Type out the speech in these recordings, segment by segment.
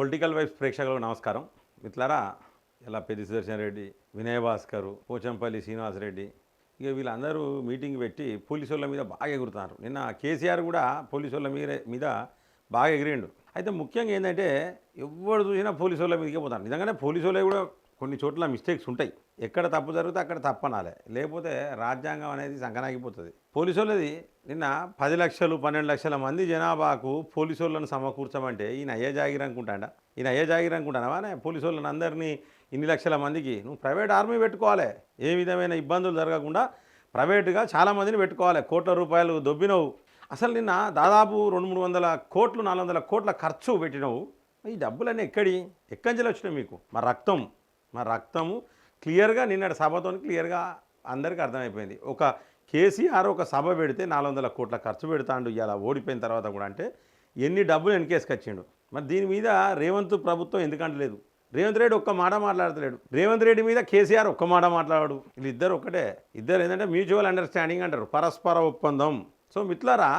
Political wife ప్రేక్షకులకు నమస్కారం. మిత్రులారా ఇలా పెద్ది సుదర్శన్ రెడ్డి వినయ్ భాస్కర్ పోచంపల్లి శ్రీనివాసరెడ్డి ఇక వీళ్ళందరూ మీటింగ్ పెట్టి పోలీసు వాళ్ళ మీద బాగా ఎగురుతున్నారు. నిన్న కేసీఆర్ కూడా పోలీసు వాళ్ళ మీద మీద బాగా ఎగిరిండు. అయితే ముఖ్యంగా ఏంటంటే ఎవరు చూసినా పోలీసు వాళ్ళ మీదకే పోతారు. నిజంగానే పోలీసు వాళ్ళే కూడా కొన్ని చోట్ల మిస్టేక్స్ ఉంటాయి. ఎక్కడ తప్పు జరిగితే అక్కడ తప్పనాలే లేకపోతే రాజ్యాంగం అనేది సంకనాగిపోతుంది. పోలీసు వాళ్ళది నిన్న పది లక్షలు పన్నెండు లక్షల మంది జనాభాకు పోలీసు వాళ్ళని సమకూర్చమంటే ఈయన అయ్యే జాగిరి అనుకుంటాడా? ఈయన అయ్యే జాగిరి అనుకుంటానవానే పోలీసు వాళ్ళని అందరినీ ఇన్ని లక్షల మందికి నువ్వు ప్రైవేట్ ఆర్మీ పెట్టుకోవాలి. ఏ విధమైన ఇబ్బందులు జరగకుండా ప్రైవేటుగా చాలామందిని పెట్టుకోవాలి. కోట్ల రూపాయలు దొబ్బినవు. అసలు నిన్న దాదాపు రెండు మూడు వందల కోట్లు నాలుగు వందల కోట్ల ఖర్చు పెట్టినవు. ఈ డబ్బులన్నీ ఎక్కడి? ఎక్కంచెలు వచ్చినాయి మీకు? మా రక్తం. మా రక్తము క్లియర్గా నిన్నటి సభతో క్లియర్గా అందరికీ అర్థమైపోయింది. ఒక కేసీఆర్ ఒక సభ పెడితే నాలుగు వందల కోట్ల ఖర్చు పెడతాండు ఇలా ఓడిపోయిన తర్వాత కూడా అంటే ఎన్ని డబ్బులు వెనకేసుకొచ్చిండు మరి దీని మీద రేవంత్ ప్రభుత్వం ఎందుకంటలేదు రేవంత్ రెడ్డి ఒక్క మాట మాట్లాడతలేడు. రేవంత్ రెడ్డి మీద కేసీఆర్ ఒక్క మాట మాట్లాడాడు వీళ్ళిద్దరు ఒకటే ఇద్దరు ఏంటంటే మ్యూచువల్ అండర్స్టాండింగ్ అంటారు. పరస్పర ఒప్పందం. సో మిట్లారా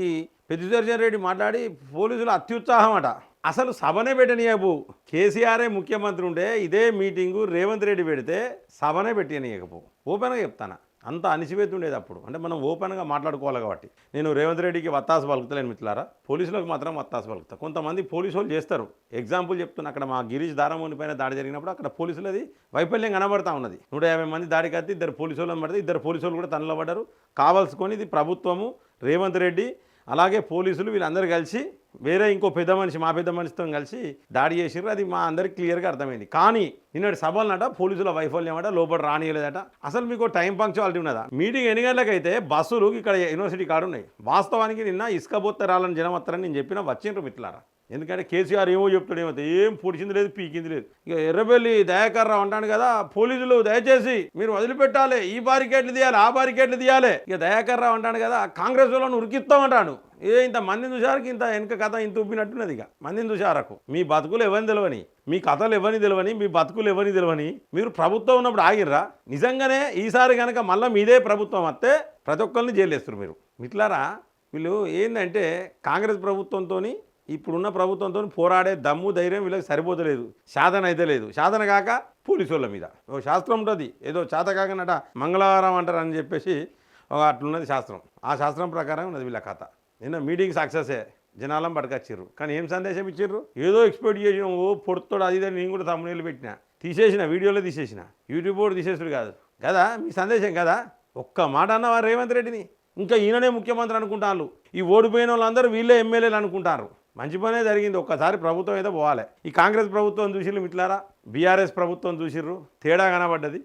ఈ పెద్దిదర్శన్ రెడ్డి మాట్లాడి పోలీసులు అత్యుత్సాహం అట. అసలు సభనే పెట్టనీయబు కేసీఆరే ముఖ్యమంత్రి ఉండే ఇదే మీటింగు రేవంత్ రెడ్డి పెడితే సభనే పెట్టనీయకపో. ఓపెన్గా చెప్తాను? అంత అణిచివేతి ఉండేది అప్పుడు. అంటే మనం ఓపెన్గా మాట్లాడుకోవాలి కాబట్టి. నేను రేవంత్ రెడ్డికి వత్తాసు పలుకుతలేను మిత్రులారా. పోలీసులకు మాత్రం వత్తాసు పలుకుతా. కొంతమంది పోలీసు వాళ్ళు చేస్తారు. ఎగ్జాంపుల్ చెప్తున్నా అక్కడ మా గిరీష్ దారమోని పైన దాడి జరిగినప్పుడు అక్కడ పోలీసులది వైఫల్యం కనబడతా ఉన్నది. నూట యాభై మంది దాడికి కత్తి ఇద్దరు పోలీసు వాళ్ళని పడితే ఇద్దరు పోలీసు వాళ్ళు కూడా తనలో పడ్డారు. కావాల్సుకొని ఇది ప్రభుత్వము రేవంత్ రెడ్డి అలాగే పోలీసులు వీళ్ళందరూ కలిసి వేరే ఇంకో పెద్ద మనిషి మా పెద్ద మనిషితో కలిసి దాడి చేసిర్రు. అది మా అందరికి క్లియర్గా అర్థమైంది. కానీ నిన్నటి సభలనట పోలీసుల వైఫల్యం అట లోపల రానియలేదట. అసలు మీకు టైం పంక్చువాలిటీ ఉన్నదా? మీటింగ్ ఎన్ని గంటలకైతే బస్సులు ఇక్కడ యూనివర్సిటీ కాడు ఉన్నాయి? వాస్తవానికి నిన్న ఇసుక బొత్తరాలని జనం వస్తారని నేను చెప్పిన వచ్చిండ్రు మిట్లారా ఎందుకంటే కేసీఆర్ ఏమో చెప్తాడేమో ఏం పొడిచింది లేదు పీకింది లేదు. ఇక ఎర్రబెల్లి దయాకర్ రావు అంటాను కదా పోలీసులు దయచేసి మీరు వదిలిపెట్టాలి ఈ బారికేట్లు తీయాలి ఆ బారికేట్లు తీయాలి. ఇక దయాకర్ రావు అంటాను కదా కాంగ్రెస్ వాళ్ళని ఉరికిస్తామంటాడు ఏ ఇంత మందిని చూసారికి ఇంత వెనక కథ ఇంత ఉప్పినట్టున్నది ఇక. మందిని చూసారకు మీ బతుకులు ఎవరిని తెలియని మీ కథలు ఎవరిని తెలియని మీ బతుకులు ఎవరిని తెలియని మీరు ప్రభుత్వం ఉన్నప్పుడు ఆగిర్రా? నిజంగానే ఈసారి కనుక మళ్ళీ మీదే ప్రభుత్వం వస్తే ప్రతి ఒక్కరిని జైలేస్తారు మీరు. మిట్లారా వీళ్ళు ఏంటంటే కాంగ్రెస్ ప్రభుత్వంతో ఇప్పుడున్న ప్రభుత్వంతో పోరాడే దమ్ము ధైర్యం వీళ్ళకి సరిపోతలేదు. సాధన అయితే లేదు. సాధన కాక పోలీసుల మీద. ఓ శాస్త్రం ఉంటుంది. ఏదో చేత కాకనట మంగళవారం అంటారు అని చెప్పేసి ఒక అట్లున్నది శాస్త్రం. ఆ శాస్త్రం ప్రకారం ఉన్నది వీళ్ళ కథ. నిన్న మీటింగ్ సక్సెసే. జనాలం పట్టుకొచ్చిర్రు కానీ ఏం సందేశం ఇచ్చిర్రు? ఏదో ఎక్స్పెక్ట్ చేసిన ఓ పొడుతోడు అది నేను కూడా తమ్ముళ్ళు పెట్టిన. తీసేసిన వీడియోలో తీసేసిన. యూట్యూబ్ కూడా తీసేసుడు కాదు. కదా? మీ సందేశం కదా? ఒక్క మాట అన్నవా రేవంత్ రెడ్డిని? ఇంకా ఈయననే ముఖ్యమంత్రి అనుకుంటారు ఈ ఓడిపోయిన వాళ్ళందరూ వీళ్ళే ఎమ్మెల్యేలు అనుకుంటారు. మంచి పనే జరిగింది. ఒక్కసారి ప్రభుత్వం అయితే పోవాలి. ఈ కాంగ్రెస్ ప్రభుత్వం చూసిర్రు మిట్లారా బీఆర్ఎస్ ప్రభుత్వం చూసిర్రు. తేడా కనబడ్డది.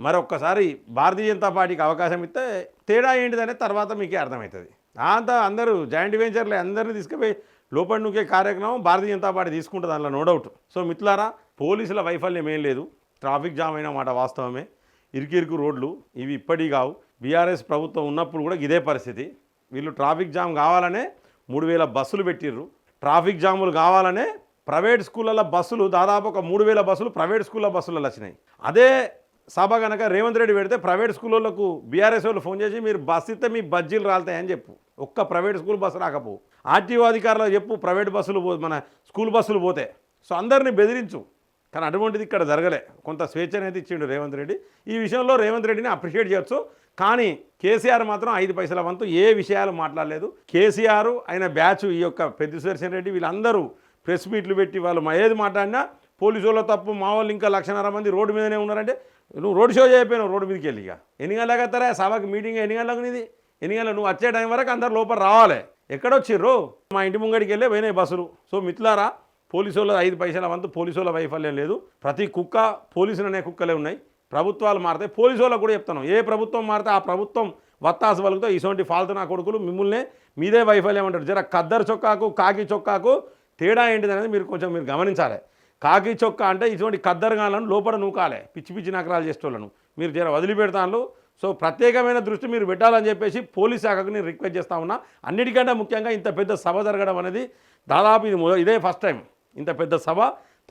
మరొక్కసారి భారతీయ జనతా పార్టీకి అవకాశం ఇస్తే తేడా ఏంటిదనే తర్వాత మీకే అర్థమవుతుంది. అంతా అందరూ జాయింట్ వెంచర్లే అందరినీ తీసుకుపోయి లోపల నూకే కార్యక్రమం భారతీయ జనతా పార్టీ తీసుకుంటుంది అందులో నో డౌట్ సో మిత్రులారా పోలీసుల వైఫల్యం ఏం లేదు. ట్రాఫిక్ జామ్ అయిన మాట వాస్తవమే. ఇరుకిరుకు రోడ్లు ఇవి ఇప్పటికీ కావు. బీఆర్ఎస్ ప్రభుత్వం ఉన్నప్పుడు కూడా ఇదే పరిస్థితి. వీళ్ళు ట్రాఫిక్ జామ్ కావాలనే మూడు వేల బస్సులు పెట్టిర్రు. ట్రాఫిక్ జాములు కావాలనే ప్రైవేట్ స్కూళ్ళల్లో బస్సులు దాదాపు ఒక మూడు వేల బస్సులు ప్రైవేట్ స్కూళ్ళ బస్సులలో వచ్చినాయి. అదే సభ కనుక రేవంత్ రెడ్డి పెడితే ప్రైవేట్ స్కూళ్ళకు బీఆర్ఎస్ వాళ్ళు ఫోన్ చేసి మీరు బస్సు ఇస్తే మీ బజ్జీలు రాలుతాయని చెప్పు. ఒక్క ప్రైవేట్ స్కూల్ బస్సు రాకపో. ఆర్టీఓ అధికారులకు చెప్పు ప్రైవేట్ బస్సులు పో మన స్కూల్ బస్సులు పోతే. సో అందరినీ బెదిరించు. కానీ అటువంటిది ఇక్కడ జరగలే. కొంత స్వేచ్ఛ అనేది ఇచ్చిండు రేవంత్ రెడ్డి. ఈ విషయంలో రేవంత్ రెడ్డిని అప్రిషియేట్ చేయొచ్చు. కానీ కేసీఆర్ మాత్రం ఐదు పైసల వంతు ఏ విషయాలు మాట్లాడలేదు. కేసీఆర్ ఆయన బ్యాచ్ ఈ యొక్క పెద్ద సుదర్శన్ రెడ్డి వీళ్ళందరూ ప్రెస్ మీట్లు పెట్టి వాళ్ళు మా ఏది మాట్లాడినా పోలీసు వాళ్ళ తప్పు మా వాళ్ళు ఇంకా లక్షన్నర మంది రోడ్డు మీదనే ఉన్నారంటే నువ్వు రోడ్ షో చేయకపోయినావు రోడ్డు మీదకి వెళ్ళి ఇక. ఎన్ని గంటలకు వస్తారా? సభకి మీటింగ్ ఎన్ని గంటలకు నీది ఎన్ని గంటలు నువ్వు వచ్చే టైం వరకు అందరు లోపల రావాలి. ఎక్కడొచ్చిర్రు? మా ఇంటి ముంగడికి వెళ్ళే పోయినాయి బస్సులు. సో మిత్లారా పోలీసు వాళ్ళ ఐదు పైసల వంతు పోలీసు వాళ్ళ వైఫల్యం లేదు. ప్రతి కుక్క పోలీసులు అనే కుక్కలే ఉన్నాయి. ప్రభుత్వాలు మారితే పోలీసు వాళ్ళకు కూడా చెప్తాను. ఏ ప్రభుత్వం మారితే ఆ ప్రభుత్వం వత్తాసు వలుగుతో ఇటువంటి ఫాల్తు నా కొడుకులు మిమ్మల్ని మీదే వైఫల్యం అంటారు. జర కద్దరు చొక్కాకు కాకి చొక్కాకు తేడా ఏంటిది అనేది మీరు కొంచెం మీరు గమనించాలి. కాకి చొక్కా అంటే ఇటువంటి కద్దరుగాలను లోపల నూకాలే. పిచ్చి పిచ్చి నకరాలు చేసేవాళ్ళను మీరు జర వదిలిపెడతాను సో ప్రత్యేకమైన దృష్టి మీరు పెట్టాలని చెప్పేసి పోలీస్ శాఖకు నేను రిక్వెస్ట్ చేస్తా ఉన్నా. అన్నిటికంటే ముఖ్యంగా ఇంత పెద్ద సభ జరగడం అనేది దాదాపు ఇది ఇదే ఫస్ట్ టైం. ఇంత పెద్ద సభ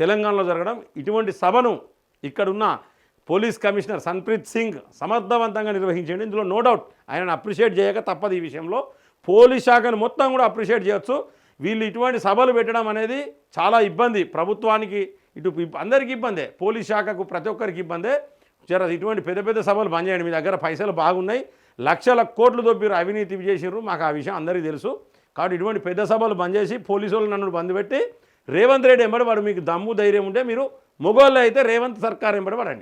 తెలంగాణలో జరగడం. ఇటువంటి సభను ఇక్కడున్న పోలీస్ కమిషనర్ సన్ప్రీత్ సింగ్ సమర్థవంతంగా నిర్వహించండి. ఇందులో నో డౌట్ ఆయనను అప్రిషియేట్ చేయక తప్పదు ఈ విషయంలో. పోలీస్ శాఖను మొత్తం కూడా అప్రిషియేట్ చేయొచ్చు. వీళ్ళు ఇటువంటి సభలు పెట్టడం అనేది చాలా ఇబ్బంది. ప్రభుత్వానికి ఇటు అందరికీ ఇబ్బందే. పోలీస్ శాఖకు ప్రతి ఒక్కరికి ఇబ్బందే. జర ఇటువంటి పెద్ద పెద్ద సభలు బంద్ చేయండి. మీ దగ్గర పైసలు బాగున్నాయి. లక్షల కోట్లు దొబ్బిరు అవినీతి చేసిర్రు. మాకు ఆ విషయం అందరికీ తెలుసు. కాబట్టి ఇటువంటి పెద్ద సభలు బంద్ చేసి పోలీసు వాళ్ళు నన్ను బంద్ పెట్టి రేవంత్ రెడ్డి ఎంబడి వాడు మీకు దమ్ము ధైర్యం ఉంటే మీరు మొగోళ్ళు అయితే రేవంత్ సర్కార్ ఎంబడి పడండి